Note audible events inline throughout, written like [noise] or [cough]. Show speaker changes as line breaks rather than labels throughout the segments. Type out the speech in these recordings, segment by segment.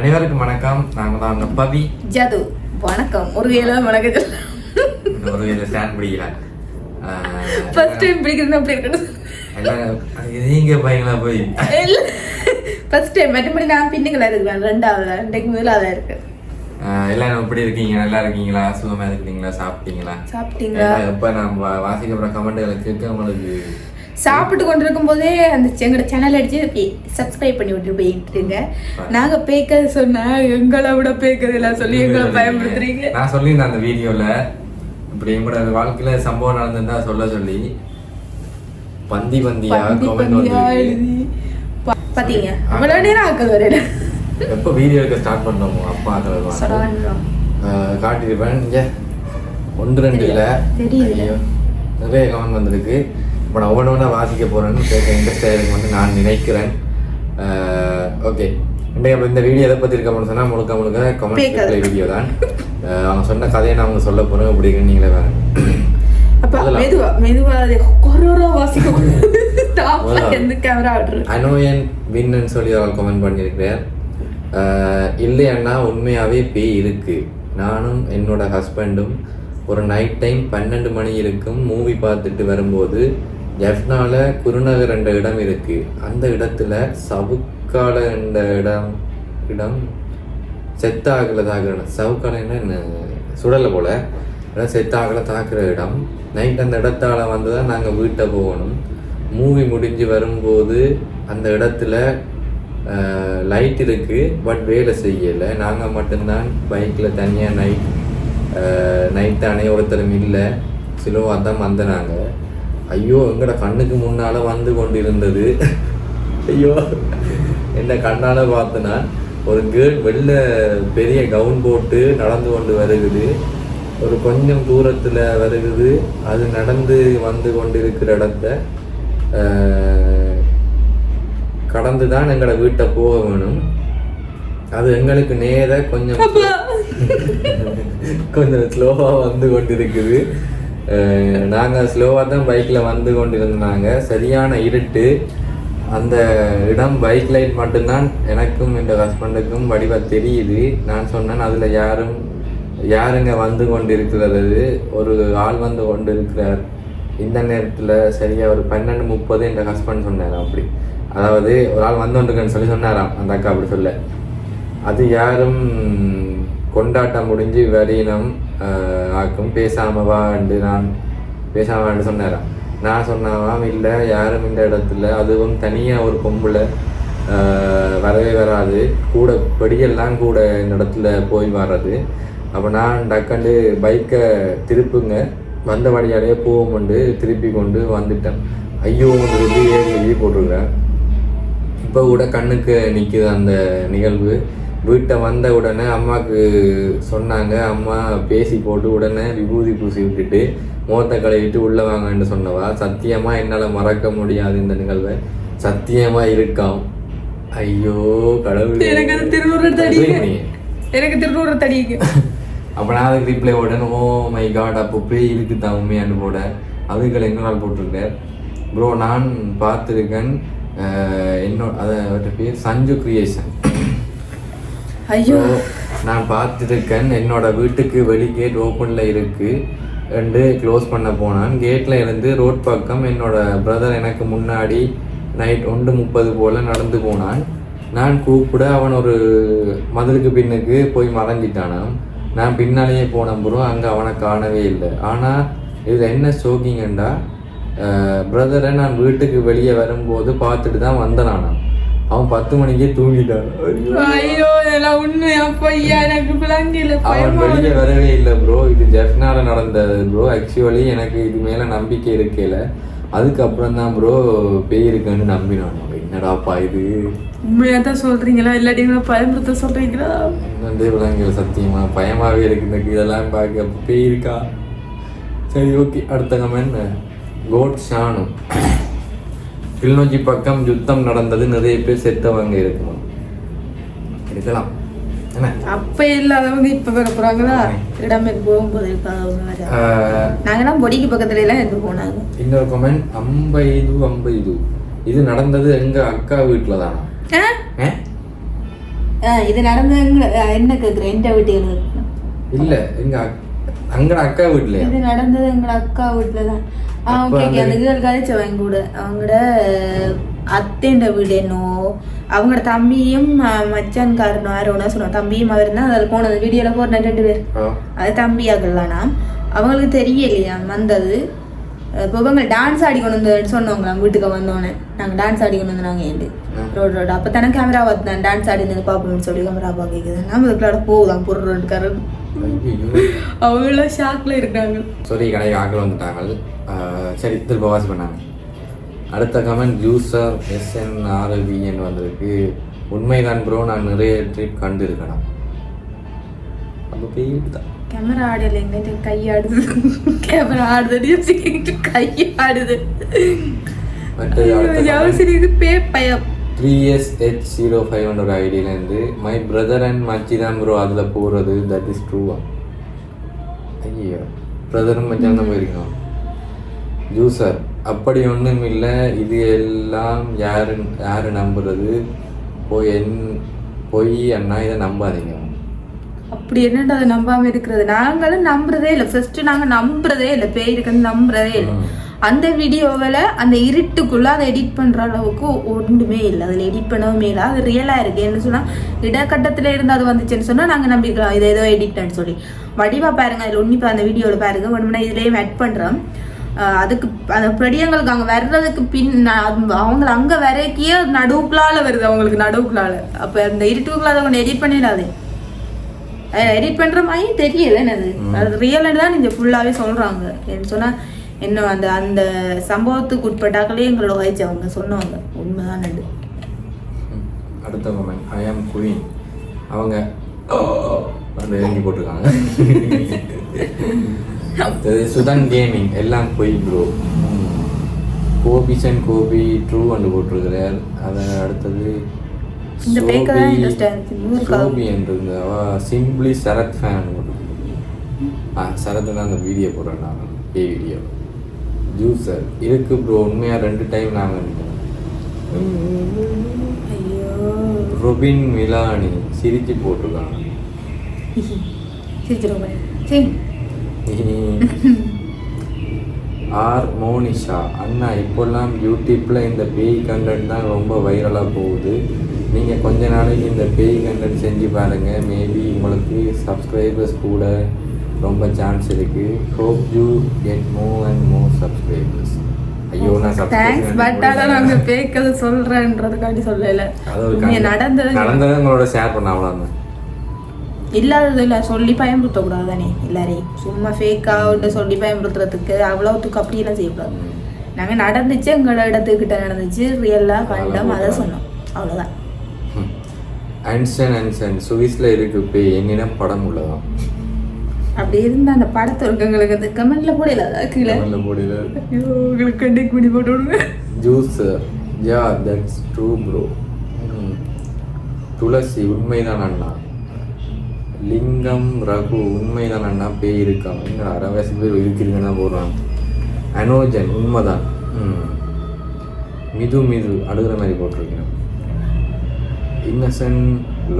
அனைவருக்கும் வணக்கம் நாங்க தான் உங்க பவி
ஜது வணக்கம் ஒரு முருகையில வணக்கம்
ஒரு வேலை ஸ்டாண்ட் பிடிக்கல
ஃபர்ஸ்ட் டைம் பிடிக்கிறது அப்படி
இருக்கணும் நீங்க பயங்களா போய்
ஃபர்ஸ்ட் டைம் மற்றபடி நான் பின்னுங்களா இருக்கிறேன் ரெண்டாவது ரெண்டைக்கு முதலாவதா இருக்கு
எல்லாரும் எப்படி இருக்கீங்க நல்லா இருக்கீங்களா சுகமா இருக்கீங்களா சாப்பிட்டீங்களா சாப்பிட்டீங்களா இப்ப நான் வாசிக்கப்படுற கமெண்ட்களை கேட்க உங்களுக்கு
சாப்பிட்டு கொண்டிருக்கும் போதே அந்த எங்களோட சேனல் அடிச்சு சப்ஸ்கிரைப் பண்ணி விட்டு போயிட்டுருங்க நாங்க பேக்கறது சொன்னா எங்களை விட பேக்கது எல்லாம் சொல்லி எங்களை பயன்படுத்துறீங்க
நான் சொல்லியிருந்தேன் அந்த வீடியோல இப்படி எங்களோட வாழ்க்கையில சம்பவம் நடந்திருந்தா சொல்ல சொல்லி பந்தி பந்தியா
பாத்தீங்க அவ்வளவு நேரம் ஆக்குது வரையில
எப்போ வீடியோ எடுக்க ஸ்டார்ட் பண்ணோமோ அப்பா
அதில்
காட்டியிருப்பேன் நீங்க ஒன்று ரெண்டு இல்லை நிறைய கமெண்ட் வந்திருக்கு இப்போ நான் ஒவ்வொன்று வாசிக்க போகிறேன்னு கேட்க இன்ட்ரெஸ்டாக வந்து நான் நினைக்கிறேன் ஓகே இன்றைக்கு இந்த வீடியோ எதை பற்றி இருக்கோம்னு சொன்னால் முழுக்க முழுக்க கமெண்ட் வீடியோ தான் அவங்க சொன்ன கதையை நான் அவங்க சொல்ல போகிறேன் அப்படிங்கிறேன் நீங்களே வேறு அனோயன் வின்னு சொல்லி அவள் கமெண்ட் பண்ணியிருக்கிறார் இல்லையண்ணா உண்மையாகவே பேய் இருக்கு நானும் என்னோட ஹஸ்பண்டும் ஒரு நைட் டைம் பன்னெண்டு மணி இருக்கும் மூவி பார்த்துட்டு வரும்போது ஜஃப்னால குருநகர் என்ற இடம் இருக்குது அந்த இடத்துல சவுக்கால என்ற இடம் இடம் செத்தாகல தாக்குற இடம் என்ன சுடலை போல் செத்தாகல தாக்குற இடம் நைட் அந்த இடத்தால் வந்து தான் நாங்கள் வீட்டை போகணும் மூவி முடிஞ்சு வரும்போது அந்த இடத்துல லைட் இருக்குது பட் வேலை செய்யலை நாங்கள் மட்டும்தான் பைக்கில் தனியாக நைட் நைட் தானே ஒருத்தரும் இல்லை சிலோ தான் வந்தனாங்க ஐயோ எங்கட கண்ணுக்கு முன்னால் வந்து கொண்டிருந்தது ஐயோ என்ன கண்ணால் பார்த்தனா ஒரு கேர்ள் வெளில பெரிய கவுன் போட்டு நடந்து கொண்டு வருகுது ஒரு கொஞ்சம் தூரத்தில் வருகுது அது நடந்து வந்து கொண்டிருக்கிற இடத்த கடந்து தான் எங்களோட வீட்டை போக வேணும் அது எங்களுக்கு நேர கொஞ்சம் [laughs] கொஞ்சம் ஸ்லோவாக வந்து கொண்டிருக்குது நாங்கள் ஸ்லோவாக தான் பைக்கில் வந்து கொண்டிருந்தாங்க சரியான இருட்டு அந்த இடம் பைக் லைட் மட்டும்தான் எனக்கும் என் ஹஸ்பண்டுக்கும் வடிவாக தெரியுது நான் சொன்னேன் அதில் யாரும் யாருங்க வந்து கொண்டிருக்கிறது ஒரு ஆள் வந்து கொண்டு இருக்கிறார் இந்த நேரத்தில் சரியாக ஒரு பன்னெண்டு முப்பது என் ஹஸ்பண்ட் சொன்னார் அப்படி அதாவது ஒரு ஆள் வந்து கொண்டிருக்கேன்னு சொல்லி சொன்னாராம் அந்த அக்கா அப்படி சொல்ல அது யாரும் கொண்டாட்டம் முடிஞ்சு வரினம் ஆக்கும் என்று நான் பேசாமான்னு சொன்னாராம் நான் சொன்னாவாம் இல்லை யாரும் இந்த இடத்துல அதுவும் தனியாக ஒரு பொம்பளை வரவே வராது கூட படியெல்லாம் கூட இந்த இடத்துல போய் வர்றது அப்போ நான் டக்கண்டு பைக்கை திருப்புங்க வந்த வழியாலே போகும் கொண்டு திருப்பி கொண்டு வந்துட்டேன் ஐயோ உங்களுக்கு வந்து ஏறி போட்டிருக்கிறேன் இப்போ கூட கண்ணுக்கு நிற்கிது அந்த நிகழ்வு வீட்டை வந்த உடனே அம்மாவுக்கு சொன்னாங்க அம்மா பேசி போட்டு உடனே விபூதி பூசி விட்டுட்டு மோத்த கழுவிட்டு உள்ளே வாங்கன்னு சொன்னவா சத்தியமாக என்னால் மறக்க முடியாது இந்த நிகழ்வை சத்தியமாக இருக்காம் ஐயோ
கடவுள் எனக்கு அது திருநூறு தடி எனக்கு திருநூறு தடி
அப்போ நான் அதுக்கு ரிப்ளை உடனே ஓ மை காட் அப்போ பே இருக்கு தான் உண்மையானு போட அதுக்கள் எங்களால் போட்டிருக்கேன் ப்ரோ நான் பார்த்துருக்கேன் என்னோட அதை பேர் சஞ்சு கிரியேஷன் ஐயோ நான் பார்த்துருக்கேன் என்னோட வீட்டுக்கு வெளி கேட் ஓப்பனில் இருக்கு ரெண்டு க்ளோஸ் பண்ண போனான் கேட்டில் இருந்து ரோட் பக்கம் என்னோட பிரதர் எனக்கு முன்னாடி நைட் ஒன்று முப்பது போல் நடந்து போனான் நான் கூப்பிட அவன் ஒரு மதுருக்கு பின்னுக்கு போய் மறைஞ்சிட்டானான் நான் பின்னாலேயே போன பிறகு அங்கே அவனை காணவே இல்லை ஆனால் இதில் என்ன ஷோக்கிங்கண்டா பிரதரை நான் வீட்டுக்கு வெளியே வரும்போது பார்த்துட்டு தான் வந்தனானான் அவன் பத்து மணிக்கே தூங்கிட்டான்
ஐயோ இதெல்லாம் உண்மை அப்பையா எனக்கு விளங்கல
அவன் வெளியே வரவே இல்லை ப்ரோ இது ஜெஃப்னால நடந்தது ப்ரோ ஆக்சுவலி எனக்கு இது மேல நம்பிக்கை இருக்கல அதுக்கப்புறம் தான் ப்ரோ பேய் இருக்கான்னு நம்பினான் என்னடாப்பா இது
உண்மையா தான் சொல்றீங்களா இல்லாட்டி பயமுறுத்த சொல்றீங்களா
வந்து விளங்கல சத்தியமா பயமாவே இருக்கு எனக்கு இதெல்லாம் பார்க்க பேய் இருக்கா சரி ஓகே அடுத்த கமெண்ட் கோட் ஷானு கிளிநொச்சி பக்கம் யுத்தம் நடந்தது நிறைய பேர் செத்தவங்க இருக்கும் இருக்கலாம்
அப்ப இல்லாதவங்க இப்ப பிற போறாங்களா இடமேற்கு போகும்போது இருக்காதவங்க நாங்கன்னா பொடிக்கு பக்கத்துல எல்லாம் எடுத்து போனாங்க
இன்னொரு கமெண்ட் அம்ப இது அம்ப இது இது நடந்தது எங்க அக்கா வீட்டுல தானா
இது நடந்தது என்ன கேக்குறேன் எந்த வீட்டுல
இல்ல எங்க அங்கட அக்கா வீட்டுல
இது நடந்தது எங்க அக்கா வீட்டுல தான் ஆ ஓகே ஓகே அவங்க கூட வீடு என்னோ அவங்களோட தம்பியும் மச்சான் காரணம் யாரோனா சொன்னோம் தம்பியும் அவர் தான் அதில் போனது வீடியோவில் போன ரெண்டு பேர் அது தம்பி தம்பியாகலானா அவங்களுக்கு தெரியலையா வந்தது இப்போ இவங்க டான்ஸ் ஆடிக்கொண்டு வந்து சொன்னவங்க வீட்டுக்கு வந்தோன்னே நாங்கள் டான்ஸ் ஆடிக்கொண்டு வந்து நாங்கள் ஏண்டு ரோடு ரோடு அப்போ தானே கேமரா பார்த்து டான்ஸ் ஆடி வந்து பார்ப்போம்னு சொல்லி கேமரா பார்க்குது நம்ம இதுக்குள்ளாட போகுதான் பொருள் ரோட்டுக்காரர் அவங்களாம் ஷாக்ல இருக்காங்க
சரி கடைக்கு ஆக்கள் வந்துட்டாங்க சரி திரும்ப வாட்ச் பண்ணாங்க அடுத்த கமெண்ட் ஜூஸர் விஎன் வந்திருக்கு உண்மைதான் ப்ரோ நான் நிறைய ட்ரிப் கண்டு இருக்கணும் அப்போ
கேமரா ஆடல எங்கிட்ட கை ஆடுது கேமரா [laughs] ஆடுது கை ஆடுது pay
three S H zero five hundred ஐடியிலேருந்து மை பிரதர் அண்ட் மச்சி தான் ப்ரோ அதில் போகிறது தட் இஸ் ட்ரூவா ஐயோ போயிருக்கோம் ஜூசர் அப்படி ஒன்றும் இல்லை இது எல்லாம் யாரு யார் நம்புறது போய் என் பொய் அண்ணா இதை நம்பாதீங்க
அப்படி என்னடா அதை நம்பாம இருக்கிறது நாங்களும் நம்புறதே இல்லை ஃபர்ஸ்ட் நாங்க நம்புறதே இல்லை பேய் இருக்குன்னு நம்புறதே இல்லை அந்த வீடியோவில் அந்த இருட்டுக்குள்ளே அதை எடிட் பண்ணுற அளவுக்கு ஒன்றுமே இல்லை அதில் எடிட் பண்ணவும் இல்லை அது ரியலாக இருக்குது என்ன சொன்னால் இடக்கட்டத்தில் இருந்து அது வந்துச்சுன்னு சொன்னால் நாங்கள் நம்பிக்கலாம் இதை ஏதோ எடிட்னு சொல்லி வடிவா பாருங்க அதில் ஒன்னிப்பா அந்த வீடியோவில் பாருங்க ஒன்று இதுலேயும் ஆட் பண்ணுறோம் அதுக்கு அந்த பிரடியங்களுக்கு அங்கே வர்றதுக்கு பின் அவங்களை அங்கே வரைக்கே நடுவுக்குள்ளால வருது அவங்களுக்கு நடுவுக்குள்ளால அப்போ அந்த அதை அவங்க எடிட் பண்ணிடாதே எடிட் பண்ணுற மாதிரி தெரியல என்னது அது ரியலாக தான் இங்கே ஃபுல்லாகவே சொல்கிறாங்க என்ன சொன்னால் என்ன அந்த அந்த சம்பவத்துக்கு உட்பட்டாக்களே எங்களோட வயசு அவங்க சொன்னவங்க உண்மைதான் நடு
ஐ ஆம் குயின் அவங்க வந்து போட்டிருக்காங்க [laughs] அடுத்தது சுதன் கேமிங் எல்லாம் போய் bro Gopi's and Gopi true and போட்டிருக்கிறார் அதை அடுத்தது கோபி என்று சிம்பிளி சரத் ஃபேன் ஆ சரத் தான் அந்த வீடியோ போடுறேன் நான் பே வீடியோ ஜூஸர் இருக்கு ப்ரோ உண்மையாக ரெண்டு டைம் நாங்கள் ரொபின் மிலானி சிரிச்சு போட்டிருக்காங்க [laughs] ஆர் மோனிஷா அண்ணா இப்போல்லாம் யூடியூப்பில் இந்த பேய் கண்டென்ட் தான் ரொம்ப வைரலாக போகுது நீங்கள் கொஞ்ச நாளைக்கு இந்த பேய் கண்டென்ட் செஞ்சு பாருங்கள் மேபி உங்களுக்கு சப்ஸ்கிரைபர்ஸ் கூட ரொம்ப சான்ஸ் இருக்குது hope you get more and more subscribers ஐயோ நான்
சொல்கிறேன்றதுக்காண்டி சொல்லலை நடந்தது
நடந்ததை உங்களோட ஷேர் பண்ண அவ்வளோதான்
இல்லாதது இல்லை சொல்லி பயன்படுத்தக்கூடாது தானே எல்லாரையும் சும்மா ஃபேக்காக சொல்லி பயன்படுத்துறதுக்கு அவ்வளோத்துக்கு அப்படியெல்லாம் செய்யக்கூடாது நாங்கள் நடந்துச்சு எங்களோட இடத்துக்கிட்ட நடந்துச்சு ரியலாக கண்டோம் அதை சொன்னோம் அவ்வளோதான்
அன்சன் அன்சன் சுவிஸில் இருக்கு இப்போ என்னிடம் படம் உள்ளதான்
அப்படி இருந்த அந்த படத்தை இருக்கவங்களுக்கு அந்த கமெண்ட்ல போடல கீழே கமெண்ட்ல போடல உங்களுக்கு கண்டிக்கு பிடி போட்டு விடுங்க
juice yeah that's true bro Thulasi உண்மைதான் அண்ணா லிங்கம் ரகு உண்மைதான் அண்ணா பேய் இருக்கா இன்னும் அரைவாசி பேர் இருக்கிறீங்கன்னா போடுறாங்க அனோஜன் உண்மைதான் மிது மிது அழுகிற மாதிரி போட்டிருக்கேன் இன்னசென்ட்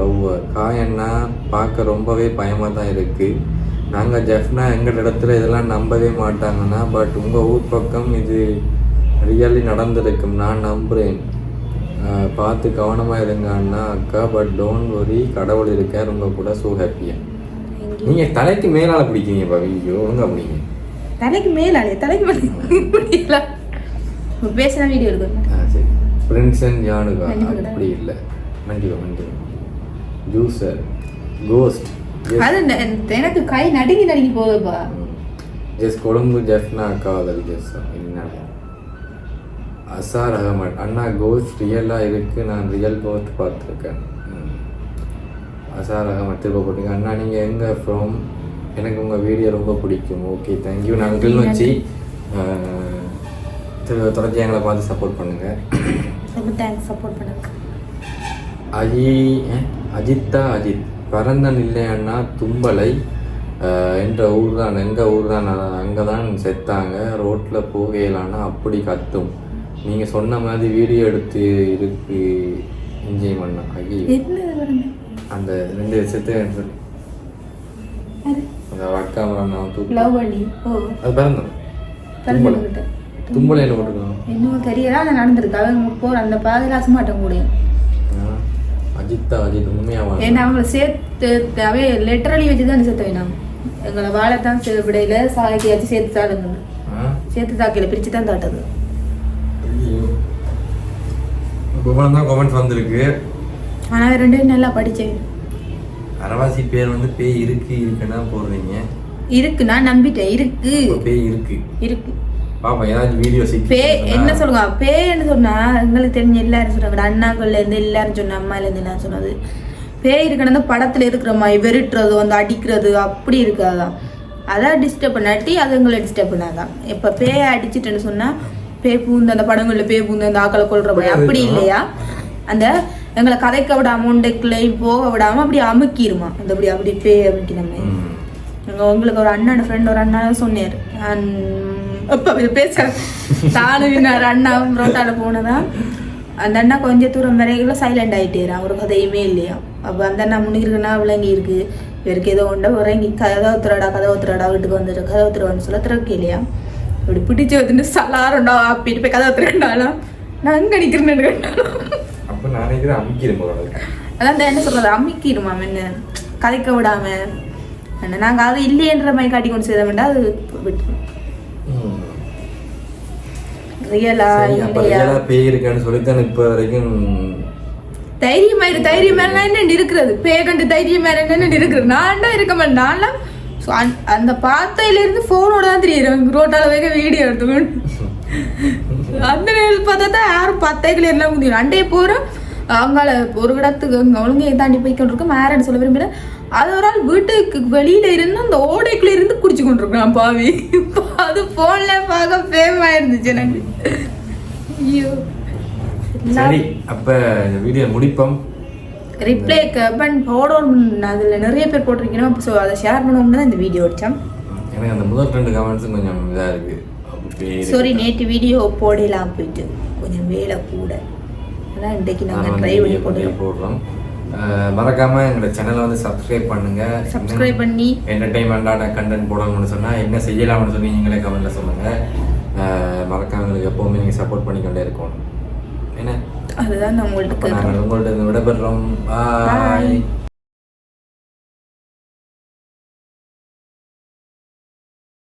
லவ்வர் காயன்னா பார்க்க ரொம்பவே பயமாக தான் இருக்குது நாங்கள் ஜெஃப்னா எங்கள் இடத்துல இதெல்லாம் நம்பவே மாட்டாங்கன்னா பட் உங்கள் ஊர் பக்கம் இது ரியலி நடந்திருக்கும் நான் நம்புகிறேன் பார்த்து கவனமாக இருங்கன்னா அக்கா பட் டோன்ட் ஒரி கடவுள் இருக்க ரொம்ப கூட ஸோ ஹாப்பியாக நீங்கள் தலைக்கு மேலால் பிடிக்கிறீங்க பாவி ஒழுங்காக பிடிங்க
தலைக்கு மேலாலே தலைக்கு மேலே பேசின வீடியோ இருக்கும்
ஆ சரி ஃப்ரெண்ட்ஸ் அண்ட் ஜானுகா அப்படி இல்லை மண்டிவா நன்றி ஜூசர் கோஸ்ட்
அது எனக்கு கை நடுங்கி நடுங்கி போகுதுப்பா
ஜஸ்ட் கொழும்பு ஜெஃப்னா அக்கா ஜெஸ் என்ன அசார் அகமட் அண்ணா கோஸ் ரியலாக இருக்குது நான் ரியல் கோஸ் பார்த்துருக்கேன் அசார் அகமட் திருப்ப போட்டுங்க அண்ணா நீங்கள் எங்கே ஃப்ரம் எனக்கு உங்கள் வீடியோ ரொம்ப பிடிக்கும் ஓகே தேங்க்யூ நான் அங்கிள் வச்சு தொடர்ச்சி எங்களை பார்த்து சப்போர்ட் பண்ணுங்கள்
ரொம்ப தேங்க்ஸ் சப்போர்ட் பண்ணுங்க
அஜி அஜித்தா அஜித் பரந்தன் இல்லையன்னா தும்பலை என்ற ஊர் தான் எங்கள் ஊர் தான் அங்கே தான் செத்தாங்க ரோட்டில் போகையிலானா அப்படி கத்தும் நீங்க சொன்ன மாதிரி வீடியோ எடுத்து இருக்கு என்ஜாய் பண்ணலாம் ஐயோ அந்த ரெண்டு விஷயத்தையும் சொல்லி அந்த அக்கா மரம் பண்ணி ஓ அது பிறந்தோம் தும்பலை என்ன போட்டுருக்கோம்
இன்னும் தெரியல அது நடந்திருக்கு அவங்க போகிற அந்த பாதுகாச மாட்டோம் கூட
அஜித்தா அஜித் உண்மையாக
ஏன்னா அவங்கள சேர்த்து அவே லெட்டரலி வச்சு தான் சேர்த்து வேணாம் எங்களை வாழத்தான் விடையில சாகியாச்சும் சேர்த்து தாடுங்க சேர்த்து தாக்கையில் பிரித்து தான் தாட்டுது
புவன் தான் வந்திருக்கு
ஆனால் நல்லா படித்தேன்
அரவாசி பேர் வந்து பேய் இருக்கு இருக்குன்னா போடுறீங்க
இருக்கு நான் நம்பிட்டேன் இருக்கு பேய் இருக்கு இருக்கு
பாப்பா ஏதாச்சும் வீடியோ
பே என்ன சொல்லுங்க பேன்னு சொன்னா எங்களுக்கு தெரிஞ்ச எல்லாரும் சொல்றாங்க அண்ணாக்குள்ள இருந்து எல்லாரும் சொன்ன அம்மால இருந்து நான் சொன்னது பேய் இருக்கணும் படத்துல இருக்கிற மாதிரி வெறுட்டுறது வந்து அடிக்கிறது அப்படி இருக்காதான் அதான் டிஸ்டர்ப் பண்ணாட்டி அது எங்களை டிஸ்டர்ப் பண்ணாதான் இப்போ பேயை அடிச்சிட்டுன்னு சொன்னா பேய் பூந்து அந்த படங்களில் பேய் பூந்து அந்த ஆக்களை கொள்ற மாதிரி அப்படி இல்லையா அந்த எங்களை கதைக்க விடாம உண்டைக்குள்ளேயும் போக விடாம அப்படி அமுக்கிடுமா அந்த அப்படி அப்படி பேய் அமுக்கின உங்களுக்கு ஒரு அண்ணன் ஃப்ரெண்ட் ஒரு அண்ணா சொன்னார் அப்போ இது பேச தானுவினார் அண்ணாவும் ரோட்டால போனதா அந்த அண்ணா கொஞ்ச தூரம் வரைக்கும் சைலண்ட் ஆகிட்டேரு அவர் கதையுமே இல்லையா அப்போ அந்த அண்ணா முன்னிருக்குன்னா விளங்கி இருக்கு இவருக்கு ஏதோ ஒன்றை உறங்கி கதை ஒத்துறாடா கதை ஒத்துறாடா வீட்டுக்கு வந்துட்டு கதை ஒத்துறான்னு சொல்ல திறக்க இல்லையா இப்படி பிடிச்சு வச்சுட்டு சலாருண்டா அப்படின்னு போய் கதை திரண்டாலும் நான் அங்கே நிற்கிறேன்னு கேட்டாலும்
அப்போ நான் நினைக்கிறேன்
அதான் என்ன சொல்றது அமுக்கிடுமா என்ன கதைக்க விடாம நாங்கள் அது இல்லையன்ற மாதிரி காட்டி கொண்டு செய்த வேண்டாம் அது ரியலா
இல்லையா பேய் இருக்கான்னு சொல்லித்தான் இப்போ வரைக்கும்
தைரியமா இரு தைரியம் மேல என்ன இருக்கிறது பேய் கண்டு தைரியம் மேல என்ன இருக்கிறது நான் தான் இருக்க மாட்டேன் நான்லாம் ஸோ அந் அந்த பார்த்தையிலேருந்து ஃபோனோட தான் தெரியும் ரோட்டால் வைக்க வீடியோ எடுத்துக்கணும் அந்த நேரத்தில் பார்த்தா தான் யாரும் பார்த்தைகள் எல்லாம் முடியும் அண்டே போகிறோம் அவங்கள ஒரு இடத்துக்கு அங்கே ஒழுங்கையை தாண்டி போய் கொண்டிருக்க மேரேஜ் சொல்ல விரும்பல அது ஒரு ஆள் வீட்டுக்கு வெளியில இருந்து அந்த ஓடைக்குள்ள இருந்து குடிச்சு கொண்டிருக்கான் பாவி அது போன்ல பார்க்க ஃபேம் ஆயிருந்துச்சு எனக்கு
ஐயோ சரி அப்ப இந்த வீடியோ முடிப்போம்
ரிப்ளை பட் போடணும் அதில் நிறைய பேர் போட்டிருக்கணும் ஸோ அதை ஷேர் பண்ணுவோம்னு தான் இந்த வீடியோ அடித்தேன்
எனக்கு அந்த முதல் ரெண்டு கமெண்ட்ஸும் கொஞ்சம் இதாக
இருக்குது சாரி நேற்று வீடியோ போடலாம் போயிட்டு கொஞ்சம் வேலை கூட ஆனால் இன்றைக்கு நாங்கள் ட்ரை பண்ணி
போட்டுருக்கோம் போடுறோம் மறக்காம எங்களோட சேனலை வந்து சப்ஸ்கிரைப் பண்ணுங்க
சப்ஸ்கிரைப் பண்ணி
என்டர்டைன்மெண்டான கண்டென்ட் போடணும்னு சொன்னால் என்ன செய்யலாம்னு சொல்லி நீங்களே கமெண்ட்டில் சொல்லுங்கள் மறக்காம எங்களுக்கு எப்போவுமே நீங்கள் சப்போர்ட் பண்ணிக்கொண்டே இருக்கணும் அதுதான் நம்மளுக்கு விடைபெறோம் பாய்